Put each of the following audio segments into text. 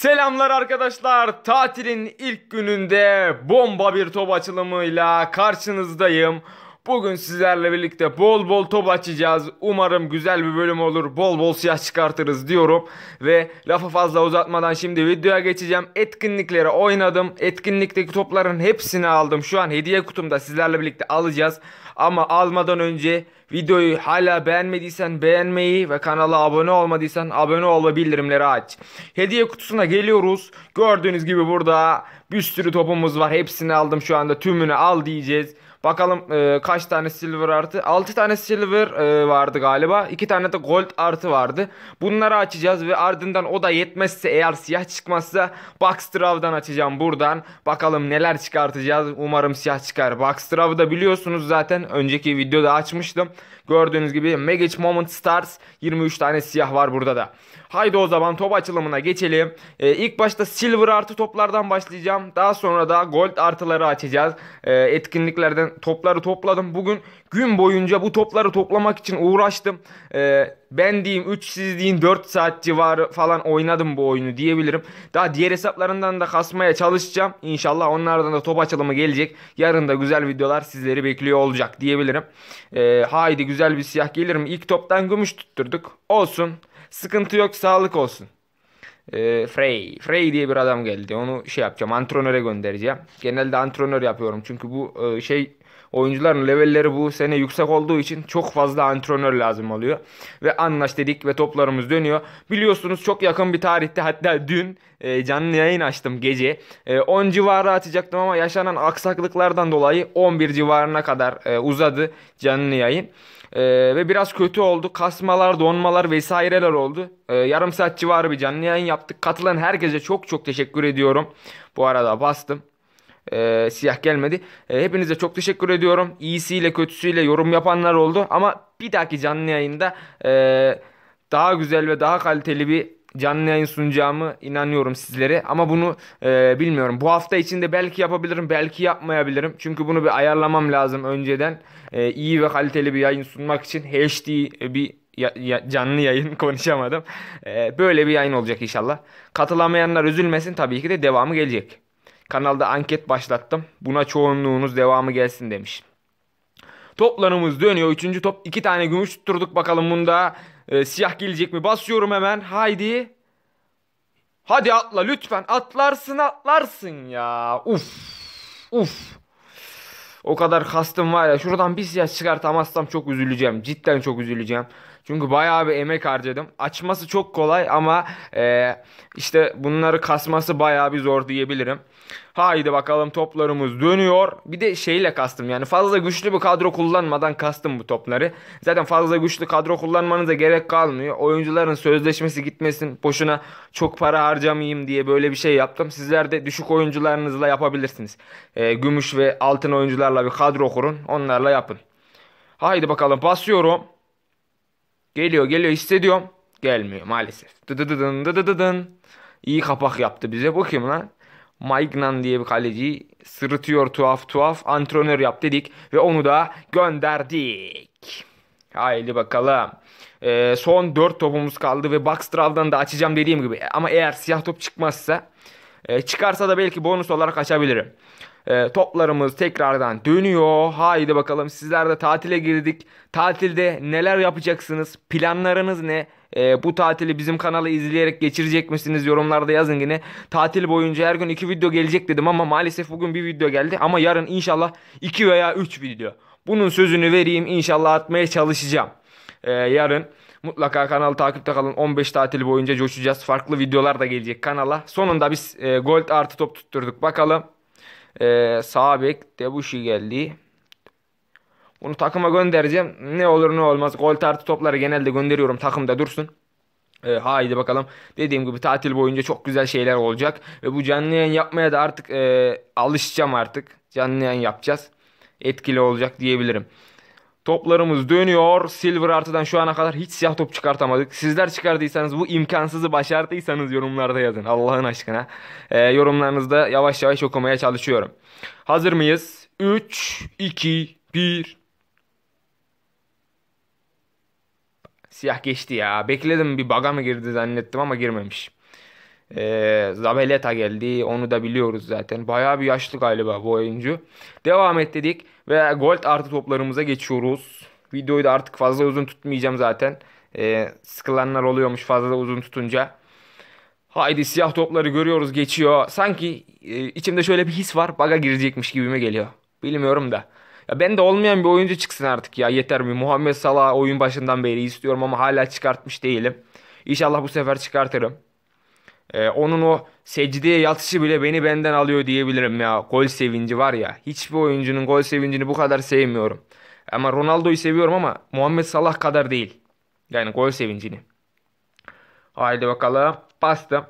Selamlar arkadaşlar. Tatilin ilk gününde bomba bir top açılımıyla karşınızdayım. Bugün sizlerle birlikte bol bol top açacağız. Umarım güzel bir bölüm olur. Bol bol siyah çıkartırız diyorum. Ve lafı fazla uzatmadan şimdi videoya geçeceğim. Etkinliklere oynadım. Etkinlikteki topların hepsini aldım. Şu an hediye kutumda sizlerle birlikte alacağız. Ama almadan önce videoyu hala beğenmediysen beğenmeyi ve kanala abone olmadıysan abone ol ve bildirimleri aç. Hediye kutusuna geliyoruz. Gördüğünüz gibi burada bir sürü topumuz var. Hepsini aldım şu anda tümünü al diyeceğiz. Bakalım e, kaç tane silver artı? 6 tane silver e, vardı galiba. 2 tane de gold artı vardı. Bunları açacağız ve ardından o da yetmezse eğer siyah çıkmazsa Boxstraw'dan açacağım buradan. Bakalım neler çıkartacağız. Umarım siyah çıkar. Boxstraw'ı da biliyorsunuz zaten. Önceki videoda açmıştım. Gördüğünüz gibi Magic Moment Stars 23 tane siyah var burada da. Haydi o zaman top açılımına geçelim. Ee, ilk başta silver artı toplardan başlayacağım. Daha sonra da gold artıları açacağız. Ee, etkinliklerden topları topladım. Bugün gün boyunca bu topları toplamak için uğraştım. Ee, ben diyeyim 3 siz deyin 4 saat civarı falan oynadım bu oyunu diyebilirim. Daha diğer hesaplarından da kasmaya çalışacağım. İnşallah onlardan da top açılımı gelecek. Yarın da güzel videolar sizleri bekliyor olacak diyebilirim. Ee, haydi güzel bir siyah gelir mi? İlk toptan gümüş tutturduk. Olsun. Sıkıntı yok sağlık olsun. Ee, Frey. Frey diye bir adam geldi. Onu şey yapacağım. Antrenöre göndereceğim. Genelde antrenör yapıyorum. Çünkü bu e, şey oyuncuların levelleri bu sene yüksek olduğu için çok fazla antrenör lazım oluyor. Ve anlaş dedik ve toplarımız dönüyor. Biliyorsunuz çok yakın bir tarihte hatta dün e, canlı yayın açtım gece. E, 10 civarı atacaktım ama yaşanan aksaklıklardan dolayı 11 civarına kadar e, uzadı canlı yayın. Ee, ve biraz kötü oldu. Kasmalar, donmalar vesaireler oldu. Ee, yarım saat civarı bir canlı yayın yaptık. Katılan herkese çok çok teşekkür ediyorum. Bu arada bastım. Ee, siyah gelmedi. Ee, hepinize çok teşekkür ediyorum. İyisiyle kötüsüyle yorum yapanlar oldu. Ama bir dahaki canlı yayında e, daha güzel ve daha kaliteli bir canlı yayın sunacağımı inanıyorum sizlere. Ama bunu e, bilmiyorum. Bu hafta içinde belki yapabilirim, belki yapmayabilirim. Çünkü bunu bir ayarlamam lazım önceden. E, iyi ve kaliteli bir yayın sunmak için HD bir ya, ya, canlı yayın konuşamadım. E, böyle bir yayın olacak inşallah. Katılamayanlar üzülmesin tabii ki de devamı gelecek. Kanalda anket başlattım. Buna çoğunluğunuz devamı gelsin demiş. Toplarımız dönüyor. Üçüncü top. iki tane gümüş tutturduk. Bakalım bunda e, siyah gelecek mi? Basıyorum hemen. Haydi. Hadi atla lütfen. Atlarsın atlarsın ya. Uf. Uf. O kadar kastım var ya. Şuradan bir siyah çıkartamazsam çok üzüleceğim. Cidden çok üzüleceğim. Çünkü bayağı bir emek harcadım. Açması çok kolay ama e, işte bunları kasması bayağı bir zor diyebilirim. Haydi bakalım toplarımız dönüyor. Bir de şeyle kastım yani fazla güçlü bir kadro kullanmadan kastım bu topları. Zaten fazla güçlü kadro kullanmanıza gerek kalmıyor. Oyuncuların sözleşmesi gitmesin boşuna çok para harcamayayım diye böyle bir şey yaptım. Sizler de düşük oyuncularınızla yapabilirsiniz. E, gümüş ve altın oyuncularla bir kadro kurun onlarla yapın. Haydi bakalım basıyorum. Geliyor geliyor hissediyorum. Gelmiyor maalesef. Dıdıdıdın dıdıdıdın. İyi kapak yaptı bize. Bu kim lan? Maignan diye bir kaleci sırıtıyor tuhaf tuhaf antrenör yap dedik ve onu da gönderdik. Haydi bakalım. Ee, son 4 topumuz kaldı ve Boxstraw'dan da açacağım dediğim gibi. Ama eğer siyah top çıkmazsa e, çıkarsa da belki bonus olarak açabilirim. E, toplarımız tekrardan dönüyor. Haydi bakalım sizler de tatile girdik. Tatilde neler yapacaksınız? Planlarınız ne? E, bu tatili bizim kanalı izleyerek geçirecek misiniz? Yorumlarda yazın yine. Tatil boyunca her gün 2 video gelecek dedim ama maalesef bugün bir video geldi. Ama yarın inşallah 2 veya 3 video. Bunun sözünü vereyim inşallah atmaya çalışacağım. E, yarın mutlaka kanalı takipte kalın. 15 tatil boyunca coşacağız. Farklı videolar da gelecek kanala. Sonunda biz e, gold artı top tutturduk. Bakalım. E, sağ bek Debushi geldi. Bunu takıma göndereceğim. Ne olur ne olmaz. Gol artı topları genelde gönderiyorum. Takımda dursun. E, haydi bakalım. Dediğim gibi tatil boyunca çok güzel şeyler olacak. Ve bu canlı yayın yapmaya da artık e, alışacağım artık. Canlı yayın yapacağız. Etkili olacak diyebilirim. Toplarımız dönüyor. Silver artıdan şu ana kadar hiç siyah top çıkartamadık. Sizler çıkardıysanız bu imkansızı başardıysanız yorumlarda yazın. Allah'ın aşkına. E, yorumlarınızda yavaş yavaş okumaya çalışıyorum. Hazır mıyız? 3, 2, 1. Siyah geçti ya. Bekledim bir baga mı girdi zannettim ama girmemiş. Ee, Zabeleta geldi. Onu da biliyoruz zaten. Bayağı bir yaşlı galiba bu oyuncu. Devam et dedik. Ve gold artı toplarımıza geçiyoruz. Videoyu da artık fazla uzun tutmayacağım zaten. Ee, sıkılanlar oluyormuş fazla uzun tutunca. Haydi siyah topları görüyoruz geçiyor. Sanki e, içimde şöyle bir his var. Baga girecekmiş gibime geliyor. Bilmiyorum da. Ya ben de olmayan bir oyuncu çıksın artık ya yeter mi? Muhammed Salah oyun başından beri istiyorum ama hala çıkartmış değilim. İnşallah bu sefer çıkartırım. Ee, onun o secdeye yatışı bile beni benden alıyor diyebilirim ya. Gol sevinci var ya. Hiçbir oyuncunun gol sevincini bu kadar sevmiyorum. Ama Ronaldo'yu seviyorum ama Muhammed Salah kadar değil. Yani gol sevincini. Haydi bakalım. Bastım.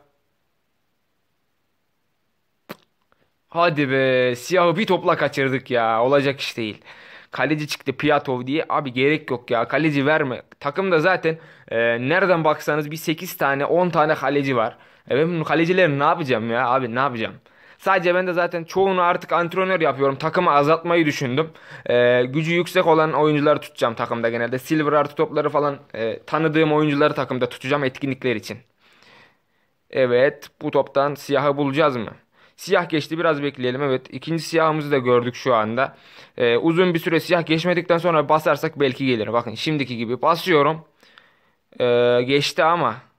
Hadi be. Siyahı bir topla kaçırdık ya. Olacak iş değil. Kaleci çıktı Piyatov diye. Abi gerek yok ya. Kaleci verme. Takımda zaten e, nereden baksanız bir 8 tane 10 tane kaleci var. E ben kalecileri ne yapacağım ya abi ne yapacağım? Sadece ben de zaten çoğunu artık antrenör yapıyorum. Takımı azaltmayı düşündüm. E, gücü yüksek olan oyuncuları tutacağım takımda genelde. Silver artı topları falan e, tanıdığım oyuncuları takımda tutacağım etkinlikler için. Evet bu toptan siyahı bulacağız mı? Siyah geçti biraz bekleyelim. Evet ikinci siyahımızı da gördük şu anda. Ee, uzun bir süre siyah geçmedikten sonra basarsak belki gelir. Bakın şimdiki gibi basıyorum. Ee, geçti ama.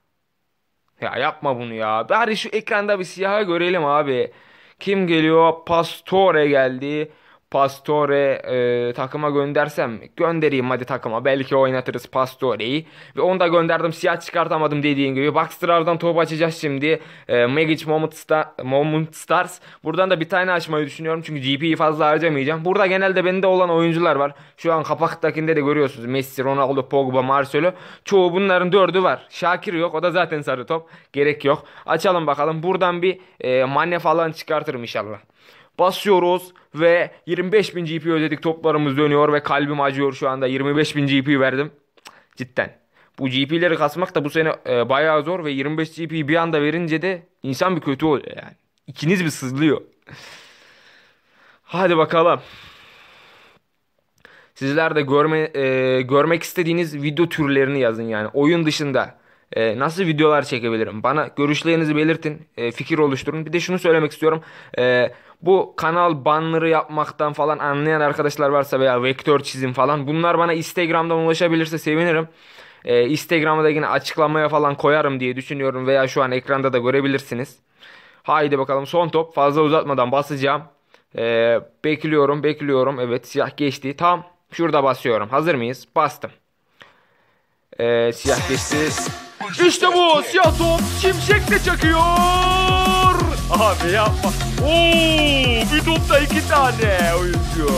Ya yapma bunu ya. Bari şu ekranda bir siyahı görelim abi. Kim geliyor? Pastore geldi. Pastore e, takıma göndersem göndereyim hadi takıma. Belki oynatırız Pastore'yi. Ve onu da gönderdim. Siyah çıkartamadım dediğin gibi. Boxstrar'dan top açacağız şimdi. E, Magic Moment, Star, Moment Stars. Buradan da bir tane açmayı düşünüyorum. Çünkü GP'yi fazla harcamayacağım. Burada genelde bende olan oyuncular var. Şu an kapaktakinde de görüyorsunuz. Messi, Ronaldo, Pogba, Marcelo. Çoğu bunların dördü var. Şakir yok. O da zaten sarı top. Gerek yok. Açalım bakalım. Buradan bir e, Mane falan çıkartırım inşallah. Basıyoruz ve 25.000 GP ödedik toplarımız dönüyor ve kalbim acıyor şu anda 25.000 GP verdim. Cidden. Bu GP'leri kasmak da bu sene e, bayağı zor ve 25 GP bir anda verince de insan bir kötü oluyor yani. İkiniz bir sızlıyor. Hadi bakalım. Sizler de görme, e, görmek istediğiniz video türlerini yazın yani. Oyun dışında e, nasıl videolar çekebilirim? Bana görüşlerinizi belirtin. E, fikir oluşturun. Bir de şunu söylemek istiyorum. E, bu kanal banları yapmaktan falan anlayan arkadaşlar varsa veya vektör çizim falan bunlar bana Instagram'dan ulaşabilirse sevinirim. Ee, Instagram'da yine açıklamaya falan koyarım diye düşünüyorum veya şu an ekranda da görebilirsiniz. Haydi bakalım son top fazla uzatmadan basacağım. Ee, bekliyorum bekliyorum evet siyah geçti tam şurada basıyorum hazır mıyız bastım. Ee, siyah geçti. İşte bu siyah top şimşekle çakıyor. Abi yapma. Oo, bir topta iki tane oyuncu.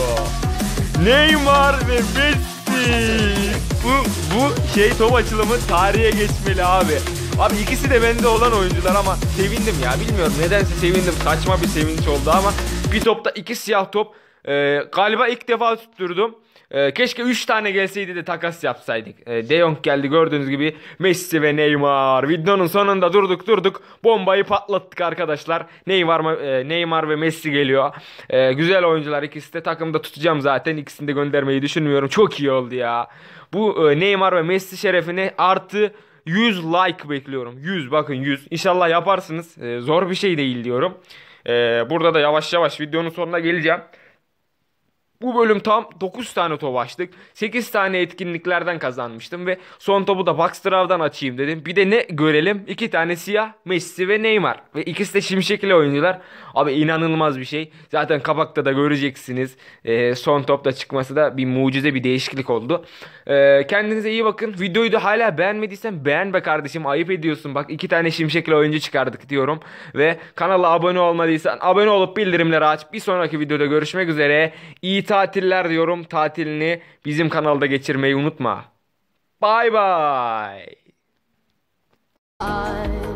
Neymar ve Messi. Bu, bu şey top açılımı tarihe geçmeli abi. Abi ikisi de bende olan oyuncular ama sevindim ya. Bilmiyorum nedense sevindim. Saçma bir sevinç oldu ama bir topta iki siyah top. Ee, galiba ilk defa tutturdum. Ee, keşke 3 tane gelseydi de takas yapsaydık. Ee, De Jong geldi gördüğünüz gibi Messi ve Neymar. Videonun sonunda durduk durduk bombayı patlattık arkadaşlar. Neymar, e, Neymar ve Messi geliyor. Ee, güzel oyuncular ikisi de takımda tutacağım zaten. İkisini de göndermeyi düşünmüyorum. Çok iyi oldu ya. Bu e, Neymar ve Messi şerefine artı 100 like bekliyorum. 100 bakın 100. İnşallah yaparsınız. Ee, zor bir şey değil diyorum. Ee, burada da yavaş yavaş videonun sonuna geleceğim. Bu bölüm tam 9 tane top açtık. 8 tane etkinliklerden kazanmıştım ve son topu da Boxstrav'dan açayım dedim. Bir de ne görelim? 2 tane siyah Messi ve Neymar. Ve ikisi de şimşekli oyuncular. Abi inanılmaz bir şey. Zaten kapakta da göreceksiniz. Ee, son topta çıkması da bir mucize bir değişiklik oldu. Ee, kendinize iyi bakın. Videoyu da hala beğenmediysen beğen be kardeşim. Ayıp ediyorsun. Bak 2 tane şimşekli oyuncu çıkardık diyorum. Ve kanala abone olmadıysan abone olup bildirimleri aç. Bir sonraki videoda görüşmek üzere. İyi tatiller diyorum. Tatilini bizim kanalda geçirmeyi unutma. Bye. I